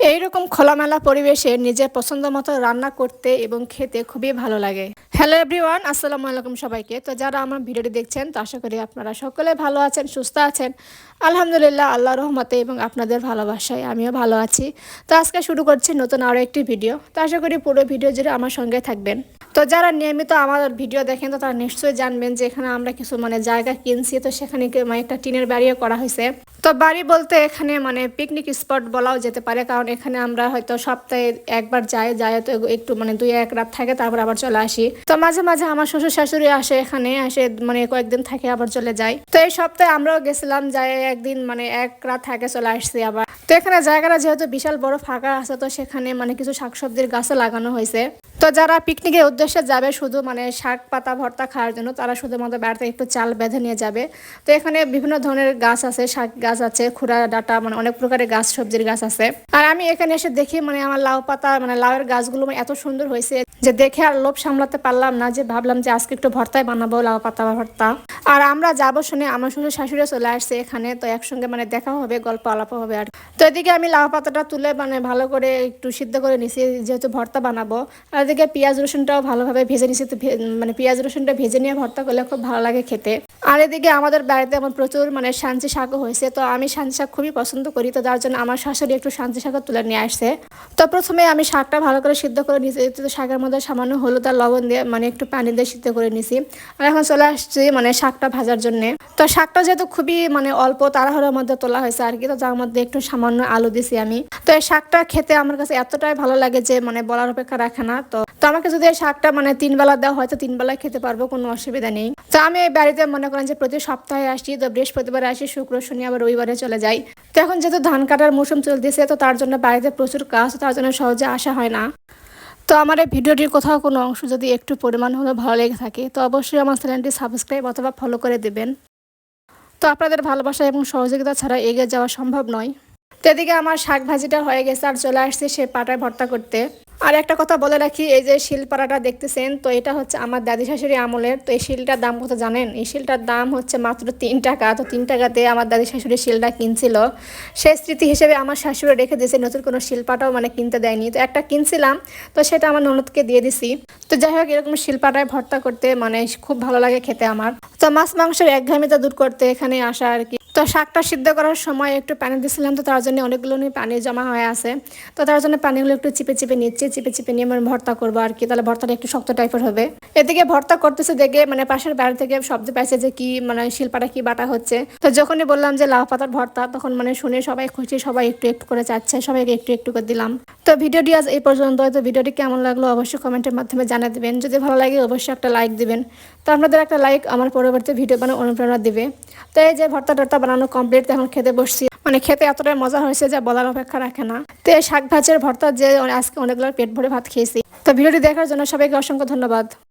এইরকম খোলামেলা পরিবেশে নিজের পছন্দ মতো রান্না করতে এবং খেতে খুবই ভালো লাগে। হ্যালো এভরিওয়ান আসসালামু আলাইকুম সবাইকে। তো যারা আমার ভিডিওটি দেখছেন, তো আশা করি আপনারা সকলে ভালো আছেন, সুস্থ আছেন। আলহামদুলিল্লাহ আল্লাহ রহমতে এবং আপনাদের ভালোবাসায় আমিও ভালো আছি। তো আজকে শুরু করছি নতুন আরও একটি ভিডিও। তো আশা করি পুরো ভিডিও জুড়ে আমার সঙ্গে থাকবেন। তো যারা নিয়মিত আমার ভিডিও দেখেন, তো তারা নিশ্চয়ই জানবেন যে এখানে আমরা কিছু মানে জায়গা কিনছি। তো সেখানে মানে একটা টিনের বাড়িও করা হয়েছে। তো বাড়ি বলতে এখানে মানে পিকনিক স্পট বলাও যেতে পারে, কারণ এখানে আমরা হয়তো সপ্তাহে একবার যাই যাই তো একটু মানে দুই এক রাত থাকে, তারপর আবার চলে আসি। তো মাঝে মাঝে আমার শ্বশুর শাশুড়ি আসে এখানে, আসে মানে কয়েকদিন থাকে আবার চলে যায়। তো এই সপ্তাহে আমরাও গেছিলাম, যাই একদিন মানে এক রাত থাকে চলে আসছি আবার। তো এখানে জায়গাটা যেহেতু বিশাল বড় ফাঁকা আছে, তো সেখানে মানে কিছু শাকসবজির গাছও লাগানো হয়েছে। তো যারা পিকনিকের উদ্দেশ্যে যাবে শুধু মানে শাক পাতা, ভর্তা খাওয়ার জন্য, তারা শুধুমাত্র বাড়িতে একটু চাল বেঁধে নিয়ে যাবে। তো এখানে বিভিন্ন ধরনের গাছ আছে, শাক গাছ আছে খুড়া ডাটা মানে অনেক প্রকারের গাছ, সবজির গাছ আছে। আর আমি এখানে এসে দেখি মানে আমার লাউ পাতা মানে লাউয়ের গাছগুলো মানে এত সুন্দর হয়েছে যে দেখে আর লোভ সামলাতে পারলাম না, যে ভাবলাম যে আজকে একটু ভর্তায় বানাবো লাউ পাতা ভর্তা। আর আমরা যাব শুনে আমার শ্বশুর শাশুড়ি চলে আসছে এখানে, তো একসঙ্গে মানে দেখা হবে, গল্প আলাপ হবে আর তো এদিকে আমি লাউ পাতাটা তুলে মানে ভালো করে একটু সিদ্ধ করে নিছি, যেহেতু ভর্তা বানাবো। আর এদিকে পেঁয়াজ রসুনটাও ভালোভাবে ভেজে নিছি। তো মানে পেঁয়াজ রসুনটা ভেজে নিয়ে ভর্তা করলে খুব ভালো লাগে খেতে। আর এদিকে আমাদের বাড়িতে আমার প্রচুর মানে শান্তি শাকও হয়েছে। তো আমি শান্তি শাক খুবই পছন্দ করি। তো যার জন্য আমার শাশুড়ি একটু শান্তি শাকও তুলে নিয়ে আসছে। তো প্রথমে আমি শাকটা ভালো করে সিদ্ধ করে নিয়েছি তো শাকের মধ্যে সামান্য হলুদ আর লবণ দিয়ে মানে একটু পানি দিয়ে সিদ্ধ করে নিয়েছি আর এখন চলে আসছি মানে শাকটা ভাজার জন্য। তো শাকটা যেহেতু খুবই মানে অল্প তাড়াহুড়োর মধ্যে তোলা হয়েছে আর কি, তো যার মধ্যে একটু সামান্য আলু দিছি আমি। তো এই শাকটা খেতে আমার কাছে এতটাই ভালো লাগে যে মানে বলার অপেক্ষা রাখে না। তো তো আমাকে যদি এই শাকটা মানে তিন বেলা দেওয়া হয়তো তিন বেলায় খেতে পারব, কোনো অসুবিধা নেই। তো আমি এই বাড়িতে মনে করেন যে প্রতি সপ্তাহে আসি, তো বৃহস্পতিবার আসি, শুক্র, শনি, আবার রবিবারে চলে যাই। তো এখন যেহেতু ধান কাটার মৌসুম চলতেছে, তো তার জন্য বাড়িতে প্রচুর কাজ তার জন্য সহজে আসা হয় না। তো আমার এই ভিডিওটির কোথাও কোনো অংশ যদি একটু পরিমাণ হলে ভালো লেগে থাকে, তো অবশ্যই আমার চ্যানেলটি সাবস্ক্রাইব অথবা ফলো করে দেবেন। তো আপনাদের ভালোবাসা এবং সহযোগিতা ছাড়া এগিয়ে যাওয়া সম্ভব নয়। তো এদিকে আমার শাক ভাজিটা হয়ে গেছে, আর চলে আসছে সে পাটায় ভর্তা করতে। আর একটা কথা বলে রাখি, এই যে শিলপাড়াটা দেখতেছেন, তো এটা হচ্ছে আমার দাদি শাশুড়ি আমলের, তো এই শিলটার দাম কত জানেন? এই শিলটার দাম হচ্ছে মাত্র তিন টাকা, তো তিন টাকাতে আমার দাদি শাশুড়ি শিলটা কিনছিল। সেই স্মৃতি হিসেবে আমার শাশুড়ি রেখে দিয়েছে, নতুন কোনো শিলপাটাও মানে কিনতে দেয়নি। তো একটা কিনছিলাম, তো সেটা আমার ননদকে দিয়ে দিছি। তো যাই হোক, এরকম শিলপাটায় ভর্তা করতে মানে খুব ভালো লাগে খেতে আমার। তো মাছ মাংসের একঘামিতা দূর করতে এখানে আসা আর কি। তো শাকটা সিদ্ধ করার সময় একটু পানি দিয়েছিলাম তো তার জন্য অনেকগুলো পানি জমা হয়ে আছে। তো তার জন্য পানিগুলো একটু চিপে চিপে নিচ্ছি, চিপে চিপে নিয়ে মানে ভর্তা করব আর কি। তাহলে ভর্তাটা একটু শক্ত টাইপের হবে। এদিকে ভর্তা করতেছে দেখে মানে পাশের বাড়ি থেকে শব্দ পাইছে যে কি মানে শিল্পাটা কি বাটা হচ্ছে। তো যখনই বললাম যে লাউ পাতার ভর্তা, তখন মানে শুনে সবাই খুশি, সবাই একটু একটু করে চাচ্ছে, সবাইকে একটু একটু করে দিলাম। তো ভিডিওটি আজ এই পর্যন্ত। তো ভিডিওটি কেমন লাগল অবশ্যই কমেন্টের মাধ্যমে জানিয়ে দেবেন। যদি ভালো লাগে অবশ্যই একটা লাইক দিবেন। তো আপনাদের একটা লাইক আমার পরবর্তী ভিডিও বানানো অনুপ্রেরণা দিবে। তো এই যে ভর্তা টর্তা বানানো কমপ্লিট এখন খেতে বসছি। মানে খেতে এতটাই মজা হয়েছে যে বলার অপেক্ষা রাখে না। তো এই শাক ভাজের ভর্তা যে, আজকে অনেকগুলো পেট ভরে ভাত খেয়েছি। তো ভিডিওটি দেখার জন্য সবাইকে অসংখ্য ধন্যবাদ।